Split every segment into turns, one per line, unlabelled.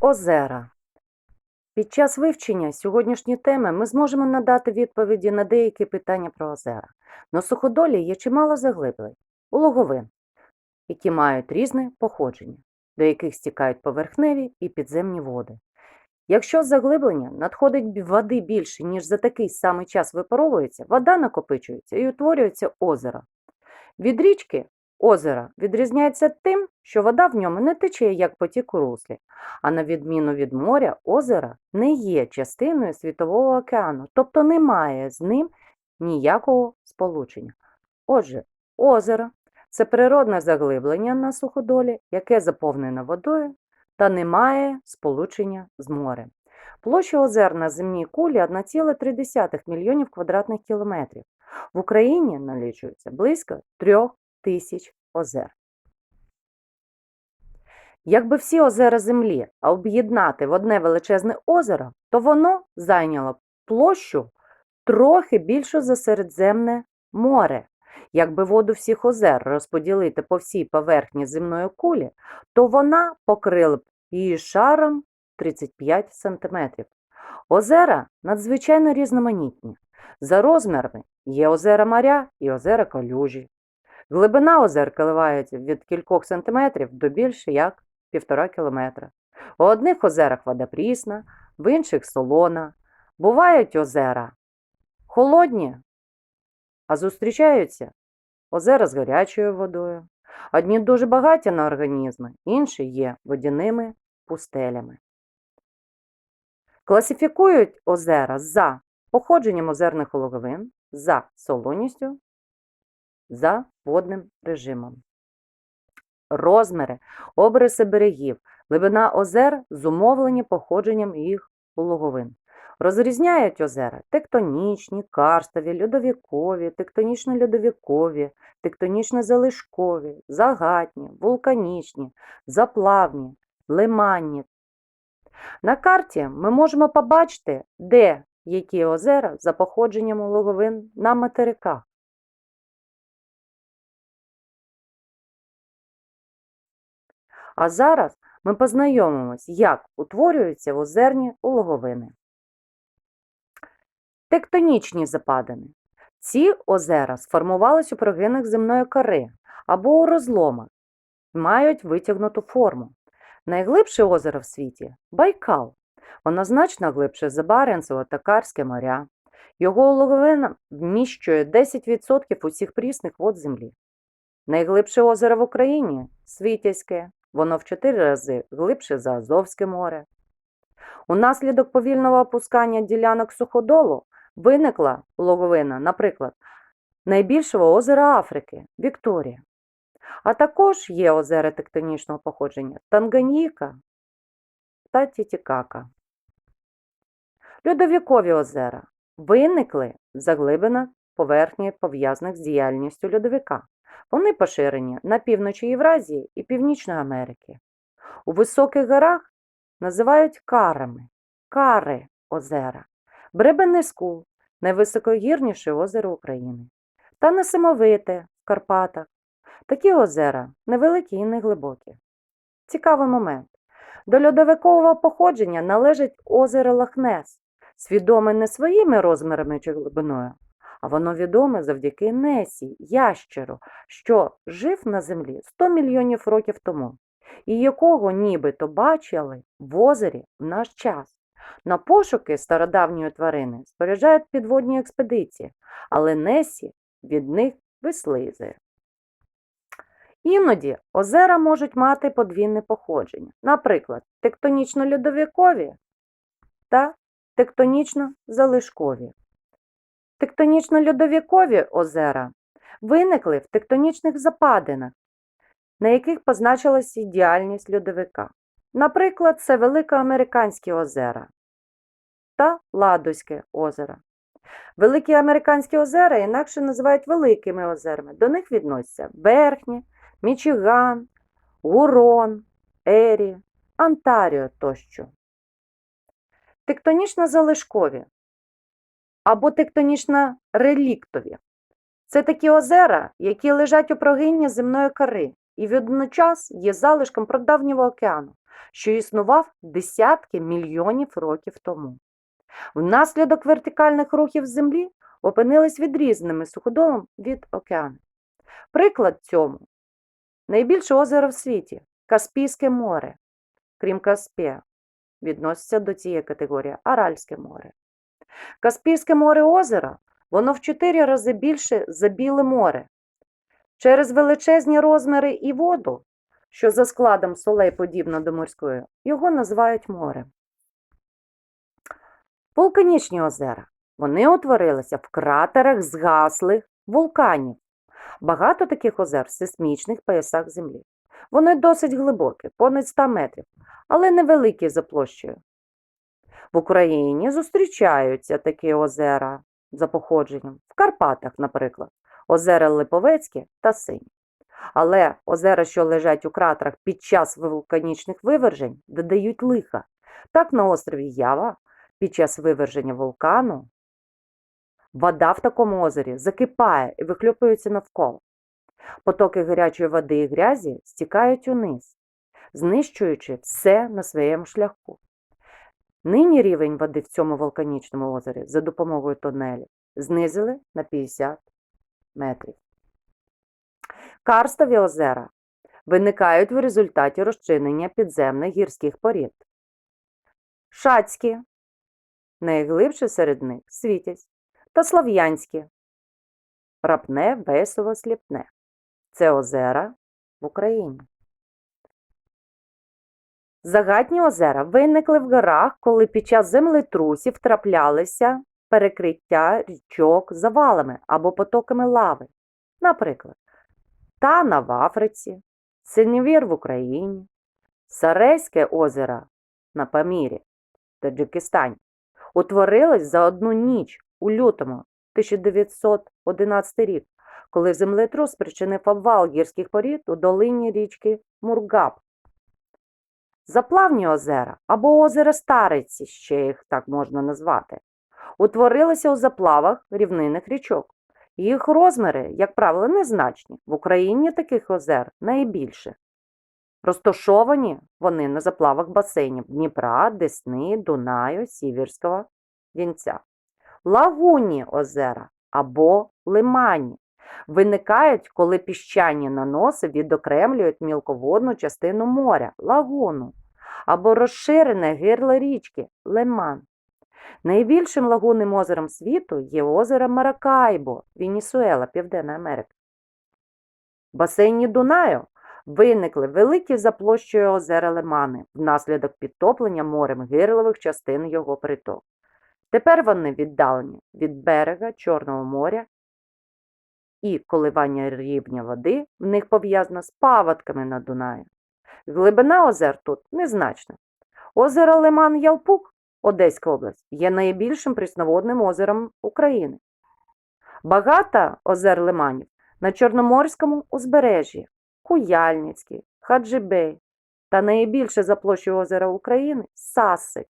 Озера. Під час вивчення сьогоднішньої теми ми зможемо надати відповіді на деякі питання про озера. На суходолі є чимало заглиблень у логовин, які мають різне походження, до яких стікають поверхневі і підземні води. Якщо заглиблення надходить води більше, ніж за такий самий час випаровується, вода накопичується і утворюється озеро. Від річки озера відрізняється тим, що вода в ньому не тече, як потік у руслі, а на відміну від моря, озеро не є частиною Світового океану, тобто немає з ним ніякого сполучення. Отже, озеро це природне заглиблення на суходолі, яке заповнене водою та не має сполучення з морем. Площа озер на земній кулі 1,3 мільйонів квадратних кілометрів. В Україні налічується близько трьох тисяч озер. Якби всі озера землі об'єднати в одне величезне озеро, то воно зайняло б площу трохи більшу за Середземне море. Якби воду всіх озер розподілити по всій поверхні земної кулі, то вона покрила б її шаром 35 см. Озера надзвичайно різноманітні. За розмірами є озера моря і озера калюжі. Глибина озер коливається від кількох сантиметрів до більше як півтора кілометра. У одних озерах вода прісна, в інших солона. Бувають озера холодні, а зустрічаються озера з гарячою водою. Одні дуже багаті на організми, інші є водяними пустелями. Класифікують озера за походженням озерних логовин, за солоністю, за водним режимом. Розміри, обриси берегів, глибина озер зумовлені походженням їх логовин. Розрізняють озера тектонічні, карстові, льодовікові, тектонічно-льодовікові, тектонічно-залишкові, загатні, вулканічні, заплавні, лиманні. На карті ми можемо побачити, де які озера за походженням логовин на материках. А зараз ми познайомимось, як утворюються озерні логовини. Тектонічні западини. Ці озера сформувались у прогинах земної кори або у розломах і мають витягнуту форму. Найглибше озеро в світі Байкал. Воно значно глибше за Баренцево та Карське моря. Його логовина вміщує 10% усіх прісних вод землі. Найглибше озеро в Україні Світязьке. Воно в 4 рази глибше за Азовське море. Унаслідок повільного опускання ділянок суходолу виникла логовина, наприклад, найбільшого озера Африки Вікторія. А також є озера тектонічного походження Танганьїка та Тітікака. Льодовікові озера виникли за глибина поверхні пов'язаних з діяльністю льодовика. Вони поширені на півночі Євразії і Північної Америки. У високих горах називають карами, кари озера, Бребенний найвисокогірніше озеро України, та Несамовите в Карпатах. Такі озера невеликі і неглибокі. Цікавий момент. До льодовикового походження належить озеро Лахнес, свідоме не своїми розмірами чи глибиною, а воно відоме завдяки Несі, ящеру, що жив на землі 100 мільйонів років тому, і якого нібито бачили в озері в наш час. На пошуки стародавньої тварини споряджають підводні експедиції, але Несі від них вислизує. Іноді озера можуть мати подвійне походження, наприклад, тектонічно-льодовікові та тектонічно-залишкові. Тектонічно-льодовікові озера виникли в тектонічних западинах, на яких позначилася діяльність льодовика. Наприклад, це Великоамериканські озера та Ладозьке озеро. Великі американські озера інакше називають великими озерами. До них відносяться Верхнє, Мічиган, Гурон, Ері, Онтаріо тощо. Тектонічно-залишкові або тектонічно-реліктові. Це такі озера, які лежать у прогинні земної кори і водночас є залишком прадавнього океану. що існував десятки мільйонів років тому. Внаслідок вертикальних рухів Землі опинились відрізненими суходолом від океану. Приклад цьому найбільше озеро в світі Каспійське море, крім Каспія, відноситься до цієї категорії Аральське море. Каспійське море озеро, воно в чотири рази більше за Біле море. Через величезні розміри і воду, що за складом солей подібно до морської, його називають морем. Вулканічні озера. Вони утворилися в кратерах згаслих вулканів. Багато таких озер в сейсмічних поясах Землі. Вони досить глибокі, понад 100 метрів, але невеликі за площею. В Україні зустрічаються такі озера за походженням, в Карпатах, наприклад, озера Липовецьке та Сині. Але озера, що лежать у кратерах під час вулканічних вивержень, додають лиха. Так на острові Ява під час виверження вулкану вода в такому озері закипає і вихлюпується навколо. Потоки гарячої води і грязі стікають униз, знищуючи все на своєму шляху. Нині рівень води в цьому вулканічному озері за допомогою тунелів знизили на 50 метрів. Карстові озера виникають в результаті розчинення підземних гірських порід. Шацькі, найглибше серед них світязь, та Слов'янські, рапне, весело, сліпне. Це озера в Україні. Загадні озера виникли в горах, коли під час землетрусів траплялися перекриття річок завалами або потоками лави. Наприклад, Тана в Африці, Синевір в Україні, Сарейське озеро на Памірі, Таджикистані, утворилось за одну ніч у лютому 1911 рік, коли землетрус спричинив обвал гірських порід у долині річки Мургаб. Заплавні озера або озера Стариці, ще їх так можна назвати, утворилися у заплавах рівнинних річок. Їх розміри, як правило, незначні. В Україні таких озер найбільше. Розташовані вони на заплавах басейнів Дніпра, Десни, Дунаю, Сіверського Вінця. Лагунні озера або лимані виникають, коли піщані наноси відокремлюють мілководну частину моря лагуну або розширене гирло річки лиман. Найбільшим лагунним озером світу є озеро Маракайбо, Венесуела, Південна Америка. В басейні Дунаю виникли великі за площею озера Лимани внаслідок підтоплення морем гирлових частин його притоку. Тепер вони віддалені від берега Чорного моря, і коливання рівня води в них пов'язано з паводками на Дунаї. Глибина озер тут незначна. Озеро Лиман Ялпук, Одеська область, є найбільшим прісноводним озером України. Багато озер лиманів на Чорноморському узбережжі, Куяльницький, Хаджибей та найбільше за площею озера України Сасик.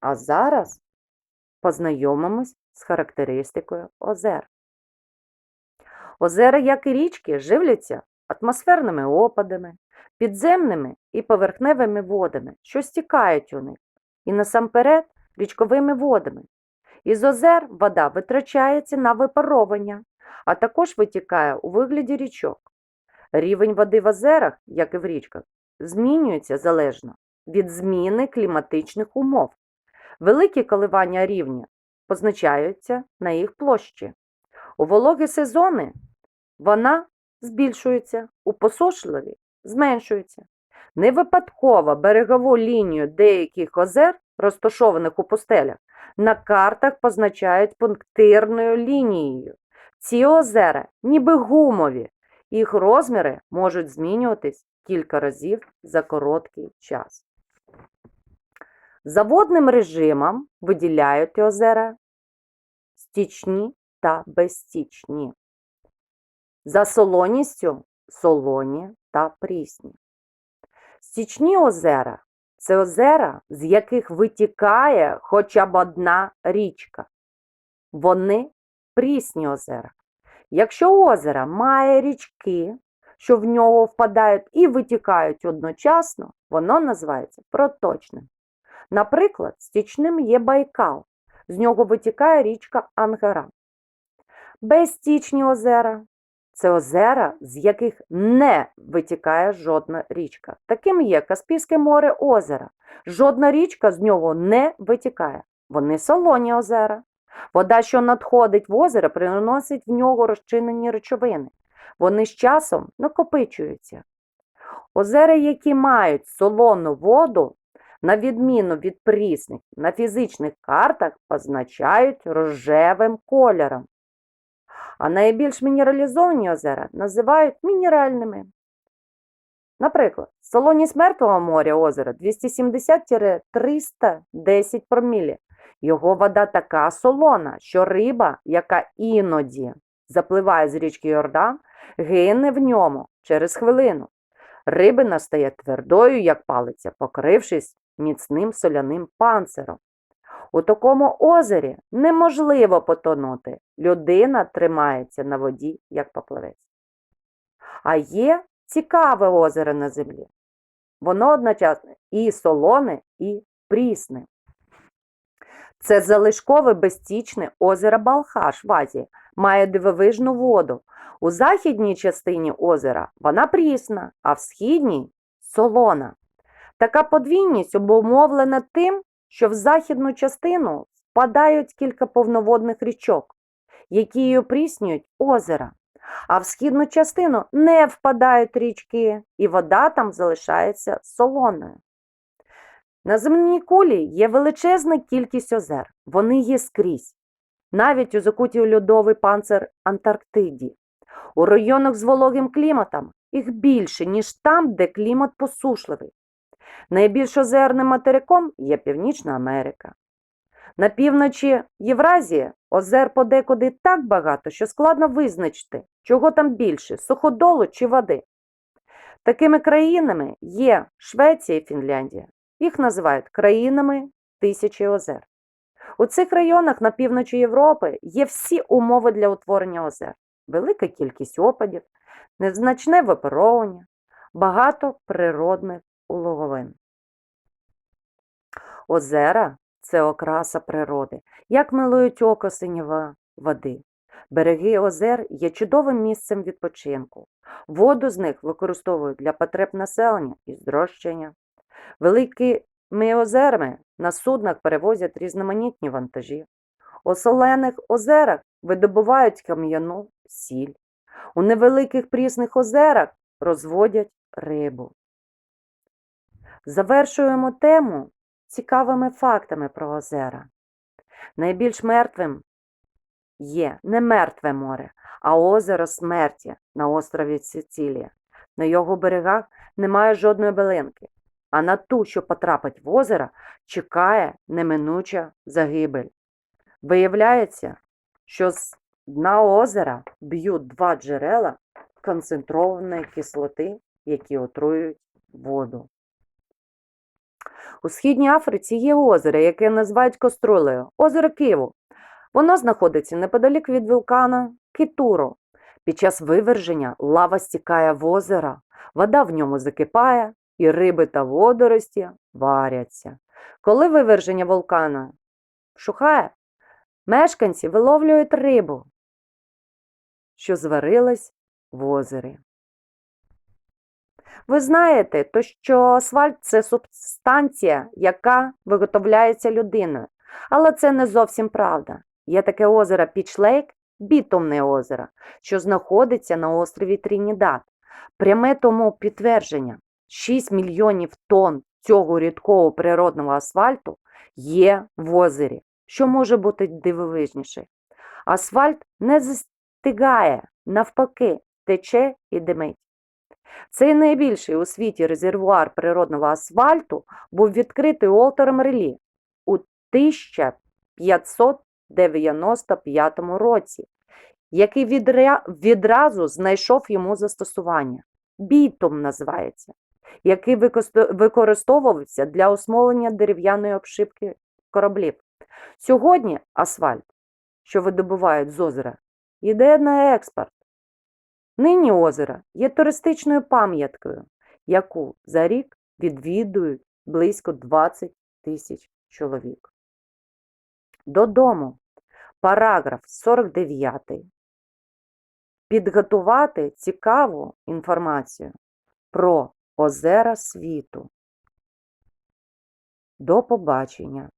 А зараз познайомимось з характеристикою озер. Озера, як і річки, живляться атмосферними опадами, підземними і поверхневими водами, що стікають у них, і насамперед річковими водами. Із озер вода витрачається на випаровування, а також витікає у вигляді річок. Рівень води в озерах, як і в річках, змінюється залежно від зміни кліматичних умов. Великі коливання рівня позначаються на їх площі. У вологі сезони вона збільшується, у посушливі зменшується. Не випадково берегову лінію деяких озер, розташованих у пустелях, на картах позначають пунктирною лінією. Ці озера ніби гумові, їх розміри можуть змінюватись кілька разів за короткий час. За водним режимом виділяють озера стічні та безстічні. За солоністю солоні та прісні. Стічні озера це озера, з яких витікає хоча б одна річка. Вони прісні озера. Якщо озеро має річки, що в нього впадають і витікають одночасно, воно називається проточним. Наприклад, стічним є Байкал, з нього витікає річка Ангара. Безстічні озера це озера, з яких не витікає жодна річка. Таким є Каспійське море озера. Жодна річка з нього не витікає. Вони солоні озера. Вода, що надходить в озеро, приносить в нього розчинені речовини. Вони з часом накопичуються. Озера, які мають солону воду, на відміну від прісних, на фізичних картах позначають рожевим кольором. А найбільш мінералізовані озера називають мінеральними. Наприклад, солоність Мертвого моря озера 270-310 промілі. Його вода така солона, що риба, яка іноді запливає з річки Йордан, гине в ньому через хвилину. Рибина стає твердою, як палиця, покрившись міцним соляним панциром. У такому озері неможливо потонути. Людина тримається на воді, як поплавець. А є цікаве озеро на землі. Воно одночасно і солоне, і прісне. Це залишкове безстічне озеро Балхаш в Азії, має дивовижну воду. У західній частині озера вона прісна, а в східній солона. Така подвійність обумовлена тим, що в західну частину впадають кілька повноводних річок, які її опріснюють озера, а в східну частину не впадають річки, і вода там залишається солоною. На земній кулі є величезна кількість озер, вони є скрізь, навіть у закутій у льодовий панцир Антарктиді. У районах з вологим кліматом їх більше, ніж там, де клімат посушливий. Найбільш озерним материком є Північна Америка. На півночі Євразії озер подекуди так багато, що складно визначити, чого там більше суходолу чи води. Такими країнами є Швеція і Фінляндія. Їх називають країнами тисячі озер. У цих районах на півночі Європи є всі умови для утворення озер, велика кількість опадів, незначне випаровування, багато природних улоговин. Озера це окраса природи, як милують око синєва води. Береги озер є чудовим місцем відпочинку. Воду з них використовують для потреб населення і здрощення. Великими озерами на суднах перевозять різноманітні вантажі. У солених озерах видобувають кам'яну сіль. У невеликих прісних озерах розводять рибу. Завершуємо тему цікавими фактами про озера. Найбільш мертвим є не мертве море, а озеро смерті на острові Сицилія. На його берегах немає жодної билинки, а на ту, що потрапить в озеро, чекає неминуча загибель. Виявляється, що з дна озера б'ють два джерела концентрованої кислоти, які отруюють воду. У Східній Африці є озеро, яке називають Кострулею, озеро Києву. Воно знаходиться неподалік від вулкана Кітуру. Під час виверження лава стікає в озеро, вода в ньому закипає, і риби та водорості варяться. Коли виверження вулкана вшухає, мешканці виловлюють рибу, що зварилась в озері. Ви знаєте, то що асфальт це субстанція, яка виготовляється людиною. Але це не зовсім правда. Є таке озеро Пічлейк, бітумне озеро, що знаходиться на острові Трінідад. Пряме тому підтвердження: 6 мільйонів тонн цього рідкого природного асфальту є в озері. Що може бути дивовижніше? Асфальт не застигає, навпаки, тече і димить. Цей найбільший у світі резервуар природного асфальту був відкритий Уолтером Релі у 1595 році, який відразу знайшов йому застосування. Бітум називається, який використовувався для осмолення дерев'яної обшивки кораблів. Сьогодні асфальт, що видобувають з озера, йде на експорт. Нині озеро є туристичною пам'яткою, яку за рік відвідують близько 20 тисяч чоловік. Додому. Параграф 49. Підготувати цікаву інформацію про озера світу. До побачення!